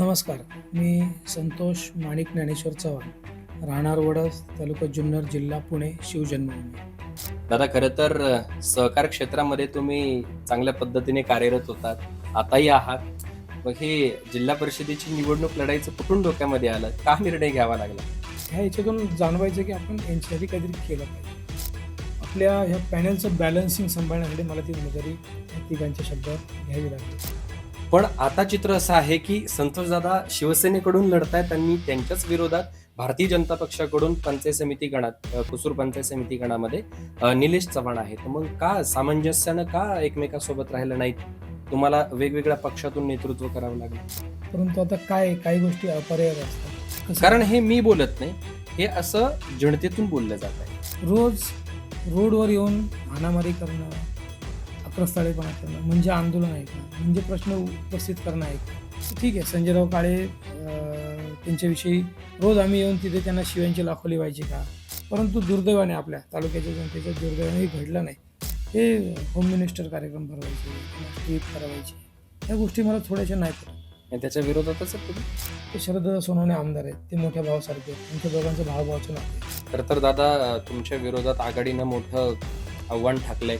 नमस्कार मी संतोष माणिक ज्ञानेश्वर चव्हाण राहणार वडस तालुका जुन्नर जिल्हा पुणे शिवजन्मभूमी. दादा खरं तर सहकार क्षेत्रामध्ये तुम्ही चांगल्या पद्धतीने कार्यरत होतात आताही आहात. मग हे जिल्हा परिषदेची निवडणूक लढायचं कुठून डोक्यामध्ये आलं? का निर्णय घ्यावा लागला? ह्या याच्यातून जाणवायचं की आपण यांच्यासाठी काहीतरी केलं पाहिजे. आपल्या ह्या पॅनलचं बॅलन्सिंग सांभाळण्यासाठी मला ती या तिघांच्या शब्दात घ्यावी लागली पण आता चित्र असं आहे की संतोष दादा शिवसेनेकडून लढतायत आणि त्यांच्याच विरोधात भारतीय जनता पक्षाकडून पंचायत समिती गणात कुसूर पंचायत समिती गणामध्ये निलेश चव्हाण आहे तर मग का सामंजस्यानं का एकमेकासोबत राहिलं नाहीत? तुम्हाला वेगवेगळ्या पक्षातून नेतृत्व करावं लागलं. परंतु आता काय काही गोष्टी अपर्याय असतात. कारण हे मी बोलत नाही हे असं जनतेतून बोललं जात आहे. रोज रोडवर येऊन हाणामारी करणं अक्रस्थाळेपणा करणं म्हणजे आंदोलन का? म्हणजे प्रश्न उपस्थित करणं का? ठीक आहे संजयराव काळे त्यांच्याविषयी रोज आम्ही येऊन तिथे त्यांना शिवांची लाखोली व्हायची का? परंतु दुर्दैवाने आपल्या तालुक्याच्या जनतेच्या दुर्दैवाने हे घडलं नाही. हे होम मिनिस्टर कार्यक्रम भरवायचे ट्रीप करावायची या गोष्टी मला थोड्याशा नाही पडत आणि त्याच्या विरोधातच ते शरद सोनवणे आमदार आहेत. ते मोठ्या भावासारखे त्यांच्या दोघांचं भावभावाचं नातं. खरं तर दादा तुमच्या विरोधात आघाडीनं मोठं आव्हान ठाकलंय.